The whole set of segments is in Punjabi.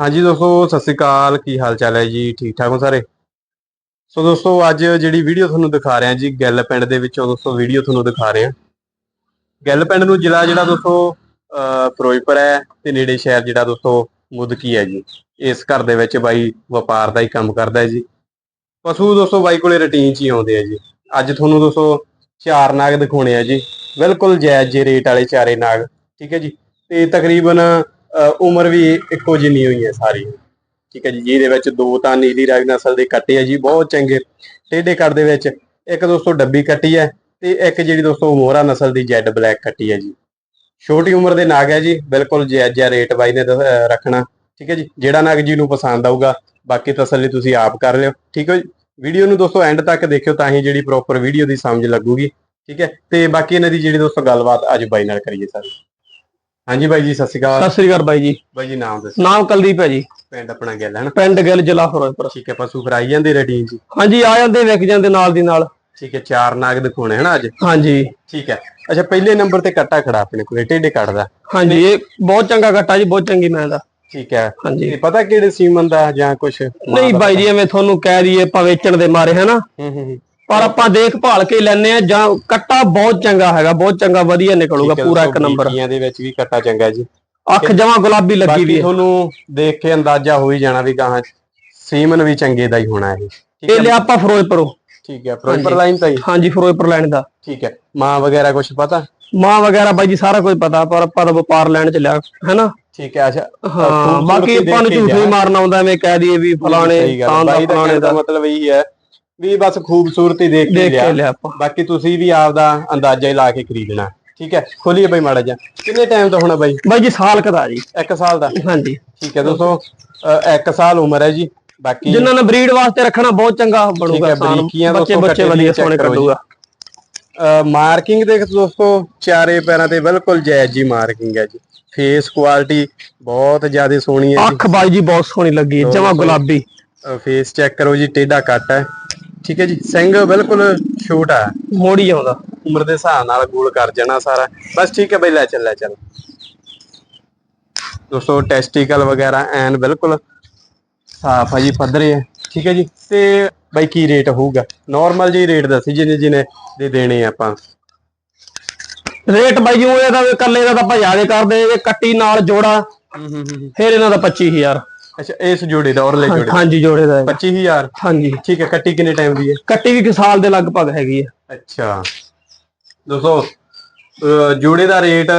ਹਾਂਜੀ ਦੋਸਤੋ ਸਤਿ ਸ੍ਰੀ ਅਕਾਲ। ਕੀ ਹਾਲ ਚਾਲ ਹੈ ਜੀ? ਠੀਕ ਠਾਕ ਹੋ ਸਾਰੇ? ਸੋ ਦੋਸਤੋ ਅੱਜ ਜਿਹੜੀ ਵੀਡੀਓ ਤੁਹਾਨੂੰ ਦਿਖਾ ਰਹੇ ਜੀ ਗਿੱਲ ਪਿੰਡ ਦੇ ਵਿੱਚੋਂ ਦੋਸਤੋ ਵੀਡੀਓ ਤੁਹਾਨੂੰ ਦਿਖਾ ਰਹੇ। ਹਾਂ ਗਿੱਲ ਪਿੰਡ ਨੂੰ ਜ਼ਿਲ੍ਹਾ ਜਿਹੜਾ ਦੋਸਤੋ ਅਹ, ਫਿਰੋਜ਼ਪੁਰ ਹੈ ਤੇ ਨੇੜੇ ਸ਼ਹਿਰ ਜਿਹੜਾ ਦੋਸਤੋ ਮੁਦਕੀ ਹੈ ਜੀ। ਇਸ ਘਰ ਦੇ ਵਿੱਚ ਬਾਈ ਵਪਾਰ ਦਾ ਹੀ ਕੰਮ ਕਰਦਾ ਹੈ ਜੀ। ਪਸ਼ੂ ਦੋਸਤੋ ਬਾਈ ਕੋਲੇ ਰੁਟੀਨ 'ਚ ਹੀ ਆਉਂਦੇ ਆ ਜੀ। ਅੱਜ ਤੁਹਾਨੂੰ ਦੋਸਤੋ ਚਾਰ ਨਾਗ ਦਿਖਾਉਣੇ ਆ ਜੀ। ਬਿਲਕੁਲ ਜਾਇਜ਼ ਜੇ ਰੇਟ ਵਾਲੇ ਚਾਰੇ ਨਾਗ ਠੀਕ ਹੈ ਜੀ। ਤੇ ਤਕਰੀਬਨ ਉਮਰ ਵੀ ਇੱਕੋ ਜਿੰਨੀ ਹੋਈ ਹੈ ਸਾਰੀ। ਠੀਕ ਹੈ ਜੀ, ਜਿਹਦੇ ਵਿੱਚ ਦੋ ਤਾਂ ਨੀਲੀ ਰਾਗ ਨਸਲ ਦੇ ਕੱਟੇ ਆ ਜੀ, ਬਹੁਤ ਚੰਗੇ। ਟੇਢੇ ਕੱਟ ਦੇ ਵਿੱਚ ਇੱਕ ਦੋਸਤੋ ਡੱਬੀ ਕੱਟੀ ਹੈ ਤੇ ਇੱਕ ਜਿਹੜੀ ਦੋਸਤੋ ਮੋਹਰਾ ਨਸਲ ਦੀ ਜੈਡ ਬਲੈਕ ਕੱਟੀ ਹੈ ਜੀ। ਛੋਟੀ ਉਮਰ ਦੇ ਨਾਗ ਹੈ ਜੀ, ਬਿਲਕੁਲ ਜਾਇਜ਼ ਜਿਹਾ ਰੇਟ ਬਾਈ ਨੇ ਰੱਖਣਾ। ਠੀਕ ਹੈ ਜੀ, ਜਿਹੜਾ ਨਾਗ ਜੀ ਨੂੰ ਪਸੰਦ ਆਊਗਾ, ਬਾਕੀ ਤਸੱਲੀ ਤੁਸੀਂ ਆਪ ਕਰ ਲਿਓ। ਠੀਕ ਹੈ ਜੀ, ਵੀਡੀਓ ਨੂੰ ਦੋਸਤੋ ਐਂਡ ਤੱਕ ਦੇਖਿਓ ਤਾਂ ਹੀ ਜਿਹੜੀ ਪ੍ਰੋਪਰ ਵੀਡੀਓ ਦੀ ਸਮਝ ਲੱਗੂਗੀ। ਠੀਕ ਹੈ, ਤੇ ਬਾਕੀ ਇਹਨਾਂ ਦੀ ਜਿਹੜੀ ਦੋਸਤੋ ਗੱਲਬਾਤ ਅੱਜ ਬਾਈ ਨਾਲ ਕਰੀਏ ਸਰ। ਹਾਂਜੀ ਬਾਈ ਜੀ ਸਤਿ ਸ਼੍ਰੀ ਅਕਾਲ। ਸਤਿ ਸ੍ਰੀ ਅਕਾਲ ਬਾਈ ਜੀ। ਬਾਈ ਜੀ ਨਾਮ ਦੱਸੋ। ਨਾਮ ਕੁਲਦੀਪ ਹੈ ਜੀ। ਪਿੰਡ ਆਪਣਾ ਗੱਲ ਹੈ ਨਾ? ਪਿੰਡ ਗਿੱਲ ਜ਼ਿਲ੍ਹਾ ਫਿਰੋਜ਼ਪੁਰ। ਠੀਕ ਹੈ ਪਸ਼ੂ ਫਿਰ ਆਈ ਜਾਂਦੇ ਰੈਡੀਨ ਜੀ? ਹਾਂਜੀ ਆ ਜਾਂਦੇ ਵਿਕ ਜਾਂਦੇ ਨਾਲ ਦੀ ਨਾਲ। ਠੀਕ ਹੈ ਚਾਰ ਨਾਗ ਦਿਖਾਉਣੇ ਹਨਾ ਅੱਜ? ਹਾਂਜੀ। ਠੀਕ ਹੈ। ਅੱਛਾ ਪਹਿਲੇ ਨੰਬਰ ਤੇ ਕੱਟਾ ਖੜਾ ਆਪਣੇ ਕੋਲੇ ਟੇਡੇ ਕੱਟਦਾ। ਹਾਂਜੀ ਇਹ ਬਹੁਤ ਚੰਗਾ ਕੱਟਾ ਜੀ ਬਹੁਤ ਚੰਗੀ ਮੈਂ ਦਾ। ਠੀਕ ਹੈ। ਹਾਂਜੀ। ਪਤਾ ਕਿਹੜੇ ਸੀਮਨ ਦਾ ਜਾਂ ਕੁਛ? ਨਹੀਂ ਬਾਈ ਜੀ ਐਵੇਂ ਤੁਹਾਨੂੰ ਕਹਿ ਦਈਏ ਆਪਾਂ ਵੇਚਣ ਦੇ ਮਾਰੇ ਹੂੰ ਹੂੰ ਹੂੰ। ਪਰ ਆਪਾਂ ਦੇਖਭਾਲ ਕੇ ਲੈਨੇ ਆ ਜਾਂ ਕੱਟਾ ਬਹੁਤ ਚੰਗਾ ਹੈਗਾ ਬਹੁਤ ਚੰਗਾ ਵਧੀਆ ਨਿਕਲੂਗਾ ਪੂਰਾ ਇੱਕ ਨੰਬਰ। ਬਰੀਕੀਆਂ ਦੇ ਵਿੱਚ ਵੀ ਕੱਟਾ ਚੰਗਾ ਜੀ। ਅੱਖ ਜਮਾ ਗੁਲਾਬੀ ਲੱਗੀ ਵੀ ਤੁਹਾਨੂੰ ਦੇਖ ਕੇ ਅੰਦਾਜ਼ਾ ਹੋ ਹੀ ਜਾਣਾ ਵੀ ਗਾਹਾਂ ਸੀਮਨ ਵੀ ਚੰਗੇ ਦਾ ਹੀ ਹੋਣਾ ਇਹ। ਇਹ ਲਿਆ ਆਪਾਂ ਫਿਰੋਜ਼ਪੁਰੋਂ। ਠੀਕ ਹੈ ਪ੍ਰੋਪਰ ਲਾਈਨ ਤਾਂ ਹੀ? ਹਾਂਜੀ ਫਿਰੋਜ਼ਪੁਰ ਲੈਣ ਦਾ। ਠੀਕ ਹੈ। ਮਾਂ ਵਗੈਰਾ ਕੁਛ ਪਤਾ? ਮਾਂ ਵਗੈਰਾ ਬਾਈ ਜੀ ਸਾਰਾ ਕੁਝ ਪਤਾ ਪਰ ਆਪਾਂ ਤਾਂ ਵਪਾਰ ਲੈਣ ਚ ਲਿਆ ਹੈਨਾ? ਠੀਕ ਹੈ ਅੱਛਾ। ਹਾਂ ਬਾਕੀ ਆਪਾਂ ਨੂੰ ਦੇਖ ਝੂਠ। ਨਹੀਂ ਮਾਰਨਾ ਆਉਂਦਾ ਐਵੇਂ ਕਹਿ ਦਈਏ ਵੀ ਫਲਾਣੇ। ਤਾਂ ਫਲਾਣੇ ਦਾ ਦਾ। ਮਤਲਬ ਇਹੀ ਹੈ ਵੀ ਬਸ ਖੂਬਸੂਰਤੀ ਦੇਖ ਕੇ ਦੇਖ ਲਿਆ ਕੇ ਲਿਆ। ਆਪਾਂ। ਬਾਕੀ ਤੁਸੀਂ ਵੀ ਆਪਦਾ ਅੰਦਾਜ਼ਾ ਹੀ ਲਾ ਕੇ ਖਰੀਦਣਾ ਠੀਕ ਹੈ? ਖੋਲੀਏ ਬਾਈ ਮਾੜਾ ਜਿਹਾ। ਕਿੰਨੇ ਟਾਈਮ ਤੋਂ ਹੋਣਾ ਬਾਈ? ਬਾਈ ਜੀ ਸਾਲ ਕਦਾ ਜੀ। 1 ਸਾਲ ਦਾ? ਹਾਂਜੀ। ਠੀਕ ਹੈ ਦੋਸਤੋ 1 ਸਾਲ ਉਮਰ ਹੈ ਜੀ। ਬਾਕੀ ਜਿਨ੍ਹਾਂ ਨੇ ਬਰੀਡ ਵਾਸਤੇ ਰੱਖਣਾ ਬਹੁਤ ਚੰਗਾ ਬਣੂਗਾ ਹੈ। ਬਰੀਕੀਆਂ ਬੱਚੇ ਦੋਸਤੋ ਬੱਚੇ ਕੱਟੇ ਵਧੀਆ ਸੋਹਣੇ ਕਰੋ ਜੀ। ਕੱਢੂਗਾ। ਮਾਰਕਿੰਗ ਦੇਖ ਦੋਸਤੋ ਚਾਰੇ ਪੈਰਾਂ ਤੇ ਬਿਲਕੁਲ ਜਾਇਜ਼ ਜੀ ਮਾਰਕਿੰਗ ਹੈ ਜੀ। ਫੇਸ ਕੁਆਲਿਟੀ ਬਹੁਤ ਜ਼ਿਆਦਾ ਸੋਹਣੀ ਹੈ ਅੱਖ ਬਾਈ ਜੀ ਬਹੁਤ ਸੋਹਣੀ ਲੱਗੀ। ਜਮਾ। ਗੁਲਾਬੀ। ਜੀ ਫੇਸ ਚੈੱਕ ਕਰੋ ਜੀ ਟੇਢਾ ਕੱਟ ਹੈ। ਠੀਕ ਹੈ ਜੀ ਸਿੰਘ ਬਿਲਕੁਲ ਛੋਟਾ ਹੈ। ਮੋੜੀ ਆਉਂਦਾ। ਉਮਰ ਦੇ ਹਿਸਾਬ ਨਾਲ ਗੋਲ ਕਰ ਜਾਣਾ ਸਾਰਾ। ਬਸ ਠੀਕ ਹੈ ਬਈ ਲੈ ਚੱਲ ਲੈ ਚੱਲ। ਦੋਸਤੋ ਟੈਸਟੀਕਲ ਵਗੈਰਾ ਐਨ ਬਿਲਕੁਲ ਸਾਫ਼ ਹੈ ਜੀ ਪੱਧਰੇ ਹੈ ਠੀਕ ਹੈ ਜੀ ਤੇ ਬਾਈ ਕੀ ਰੇਟ ਹੋਊਗਾ? ਨਾਰਮਲ ਜੀ ਰੇਟ ਦੱਸੀ ਜਿਹਨੇ ਜਿਹਨੇ ਦੇ ਦੇਣੇ ਆ ਆਪਾਂ। ਰੇਟ ਬਾਈ ਜੀ ਉਹ ਇਹਦਾ ਇਕੱਲੇ ਦਾ ਤਾਂ ਆਪਾਂ ਜ਼ਿਆਦਾ ਕਰਦੇ ਇਹ ਕੱਟੀ ਨਾਲ ਜੋੜਾ ਫਿਰ ਇਹਨਾਂ ਦਾ 25000 ਅੱਛਾ ਇਸ ਜੋੜੇ ਦਾ ਔਰਲੇ ਜੋੜੇ ਦਾ? ਹਾਂਜੀ ਜੋੜੇ ਦਾ ਹੈਗਾ। 25000 ਹਾਂਜੀ। ਠੀਕ ਹੈ ਕੱਟੀ ਕਿੰਨੇ ਟਾਈਮ ਦੀ ਹੈ? ਕੱਟੀ ਵੀ ਇੱਕ ਸਾਲ ਦੇ ਲਗਭਗ ਹੈਗੀ ਹੈ। ਅੱਛਾ। ਦੋਸਤੋ ਅਹ ਜੋੜੇ ਦਾ ਰੇਟ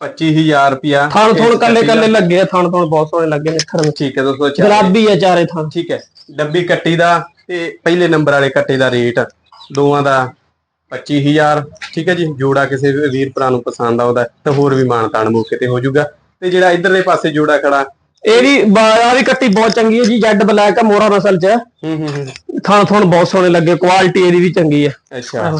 25000 ਰੁਪਿਆ ਥਣ ਥਣ ਕੱਲੇ ਕੱਲੇ ਲੱਗੇ ਆ ਥਣ ਥਣ ਬਹੁਤ ਸੋਹਣੇ ਲੱਗੇ ਨੇ ਖਰਨ ਠੀਕ ਹੈ ਦੋਸਤੋ ਚਾਰੇ- ਗੁਲਾਬੀ ਹੈ ਚਾਰੇ ਥਣ। ਠੀਕ ਹੈ ਡੱਬੀ ਕੱਟੀ ਦਾ ਤੇ ਪਹਿਲੇ ਨੰਬਰ ਵਾਲੇ ਕੱਟੇ ਦਾ ਰੇਟ ਦੋਵਾਂ ਦਾ 25000 ਠੀਕ ਹੈ ਜੀ ਜੋੜਾ ਕਿਸੇ ਵੀ ਵੀਰ ਭਰਾ ਨੂੰ ਪਸੰਦ ਆਉਂਦਾ ਤਾਂ ਹੋਰ ਵੀ ਮਾਨਤਾਨ ਮੌਕੇ ਤੇ ਹੋ ਜਾਊਗਾ। ਤੇ ਜਿਹੜਾ ਇਧਰਲੇ ਪਾਸੇ ਜੋੜਾ ਖੜਾ ਇਹ ਵੀ ਆ ਵੀ ਕੱਟੀ ਬਹੁਤ ਚੰਗੀ ਹੈ ਜੀ ਜੈਡ ਬਲੈਕ ਹੈ ਮੋਰਾ ਨਸਲ ਚ। ਹੈ। ਹੂੰ ਹੂੰ। ਥਣ ਥਣ ਬਹੁਤ ਸੋਹਣੇ ਲੱਗੇ ਕੁਆਲਿਟੀ ਇਹਦੀ ਵੀ ਚੰਗੀ ਹੈ। ਅੱਛਾ।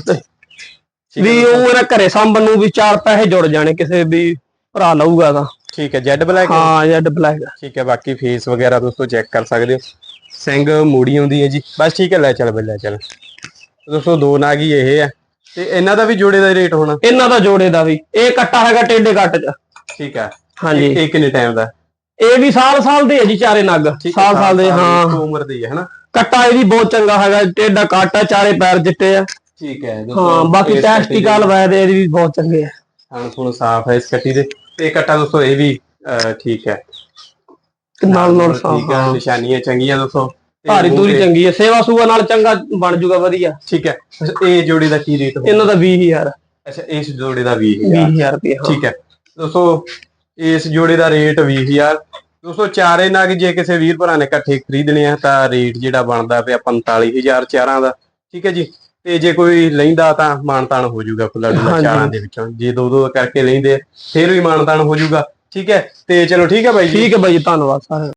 ਵੀ ਉਹ ਇਹਨਾਂ ਘਰੇ ਸਾਂਭਣ ਨੂੰ ਵੀ ਚਾਰ ਪੈਸੇ ਜੁੜ ਜਾਣੇ ਕਿਸੇ ਵੀ ਭਰਾ ਲਊਗਾ ਤਾਂ। ਠੀਕ ਹੈ ਜੈਡ ਬਲੈਕ ਹਾਂ? ਜੈਡ ਬਲੈਕ ਠੀਕ ਹੈ ਬਾਕੀ ਫੇਸ ਵਗੈਰਾ ਦੋਸਤੋ ਚੈੱਕ ਕਰ ਸਕਦੇ ਹੋ। ਸਿੰਘ ਮੂੜੀ ਆਉਂਦੀ ਹੈ ਜੀ। ਬਸ ਠੀਕ ਹੈ ਲੈ ਚੱਲ ਲੈ ਚੱਲ। ਦੋਸਤੋ ਦੋ ਨਾਗ ਇਹ ਹੈ। ਤੇ ਇਹਨਾਂ ਦਾ ਵੀ ਜੋੜੇ ਦਾ ਰੇਟ ਹੋਣਾ? ਇਹਨਾਂ ਦਾ ਜੋੜੇ ਦਾ ਵੀ। ਇਹ ਕੱਟਾ ਹੈਗਾ ਟੇਡੇ ਕੱਟ ਚ। ਠੀਕ ਹੈ। ਹਾਂਜੀ। ਇਹ ਕਿੰਨੇ ਟਾਈਮ ਦਾ। ਇਹ ਵੀ ਸਾਲ ਸਾਲ ਦੇ ਹੈ ਜੀ ਚਾਰੇ ਨਗ। ਠੀਕ ਹੈ, ਸਾਲ ਸਾਲ ਦੇ ਹਾਂ। ਉਮਰ ਦੀ ਹੈ ਹਨਾ? ਕੱਟਾ ਇਹਦੀ ਬਹੁਤ ਚੰਗਾ ਹੈਗਾ ਟੇਡਾ ਕੱਟ ਚਾਰੇ ਪੈਰ ਚਿੱਟੇ ਆ। ਠੀਕ ਹੈ ਹਾਂ ਬਾਕੀ ਟੈਸਟੀਕਲ ਵੈਦੇ ਇਹਦੀ ਵੀ ਬਹੁਤ ਚੰਗੇ ਆ। ਹਾਂ ਥੋੜਾ ਸਾਫ਼ ਹੈ ਇਸ ਕੱਟੀ ਦੇ। ਤੇ ਕੱਟਾ ਦੋਸਤੋ ਇਹ ਵੀ ਠੀਕ ਹੈ। ਨਾਲ ਨਾਲ ਠੀਕ ਸਾਫ਼ ਹੈ। ਨਿਸ਼ਾਨੀਆਂ ਚੰਗੀਆਂ ਦੋਸਤੋ। ਭਾਰੀ ਦੂਰੀ ਚੰਗੀ ਹੈ ਸੇਵਾ ਸੂਆ ਨਾਲ ਚੰਗਾ ਬਣ ਜੂਗਾ ਵਧੀਆ। ਠੀਕ ਹੈ ਇਹ ਜੋੜੀ ਦਾ ਕੀ ਰੇਟ ਹੋਊਗਾ ਇਹਨਾਂ ਦਾ 20000 ਅੱਛਾ ਇਸ ਜੋੜੇ ਦਾ 20000 20000 ਰੁਪਏ ਠੀਕ ਹੈ ਦੋਸਤੋ ਇਸ ਜੋੜੇ ਦਾ ਰੇਟ 20000 ਦੋਸਤੋ ਚਾਰੇ ਨਗ ਜੇ ਕਿਸੇ ਵੀਰ ਭਰਾ ਨੇ ਇਕੱਠੇ ਖਰੀਦਣੇ ਆ ਤਾਂ ਰੇਟ ਜਿਹੜਾ ਬਣਦਾ ਪਿਆ 45000 ਚਾਰਾਂ ਦਾ। ਠੀਕ ਹੈ ਜੀ? ਤੇ ਜੇ ਕੋਈ ਲੈਂਦਾ ਤਾਂ ਮਾਨਤਾਨ ਹੋ ਜਾਊਗਾ ਖੁੱਲਾ ਡੁੱਲਾ। ਚਾਰਾਂ ਦੇ ਵਿੱਚੋਂ। ਜੇ ਦੋ ਦੋ ਕਰਕੇ ਲੈਂਦੇ ਫਿਰ ਵੀ ਮਾਨਤਾਨ ਹੋ ਜਾਊਗਾ। ਠੀਕ ਹੈ? ਤੇ ਚਲੋ ਠੀਕ ਹੈ ਬਾਈ ਜੀ। ਠੀਕ ਹੈ ਬਾਈ ਜੀ, ਧੰਨਵਾਦ ਸਾਰਿਆਂ ਦਾ